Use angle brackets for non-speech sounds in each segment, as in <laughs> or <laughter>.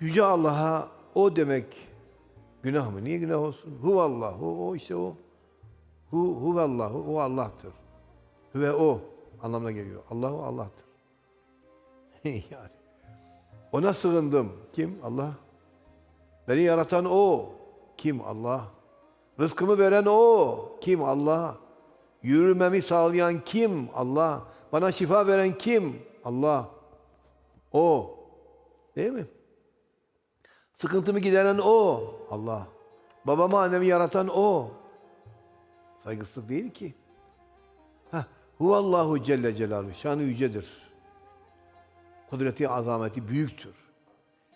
Yüce Allah'a o demek günah mı? Niye günah olsun? Huvallahu, o işte o. Hu, huvallahu, o Allah'tır. Ve o anlamına geliyor. Allahu Allah'tır. <laughs> yani. Ona sığındım. Kim? Allah. Beni yaratan o. Kim? Allah. Rızkımı veren o. Kim? Allah. Yürümemi sağlayan kim? Allah. Bana şifa veren kim? Allah. O. Değil mi? Sıkıntımı gideren o. Allah. Babamı annemi yaratan o. Saygısızlık değil ki. Heh. Huvallahu Celle Celaluhu. Şanı yücedir. Kudreti, azameti büyüktür.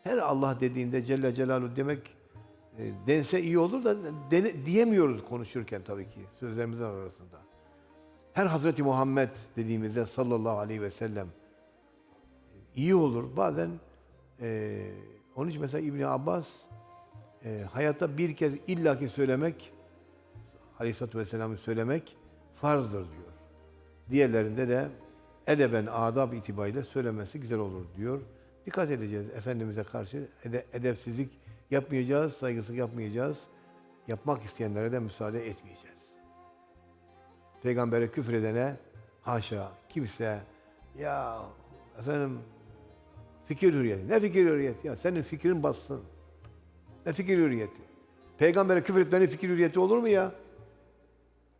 Her Allah dediğinde Celle Celaluhu demek e, dense iyi olur da dene- diyemiyoruz konuşurken tabii ki sözlerimizin arasında. Her Hazreti Muhammed dediğimizde sallallahu aleyhi ve sellem iyi olur. Bazen e, onun için mesela İbni Abbas e, hayatta bir kez illaki söylemek Aleyhisselatü Vesselam'ı söylemek farzdır diyor. Diğerlerinde de edeben adab itibariyle söylemesi güzel olur diyor. Dikkat edeceğiz Efendimiz'e karşı ede- edepsizlik yapmayacağız, saygısızlık yapmayacağız. Yapmak isteyenlere de müsaade etmeyeceğiz. Peygambere küfür edene haşa kimse ya efendim fikir hürriyeti. Ne fikir hürriyeti ya? Senin fikrin bassın. Ne fikir hürriyeti? Peygambere küfür etmenin fikir hürriyeti olur mu ya?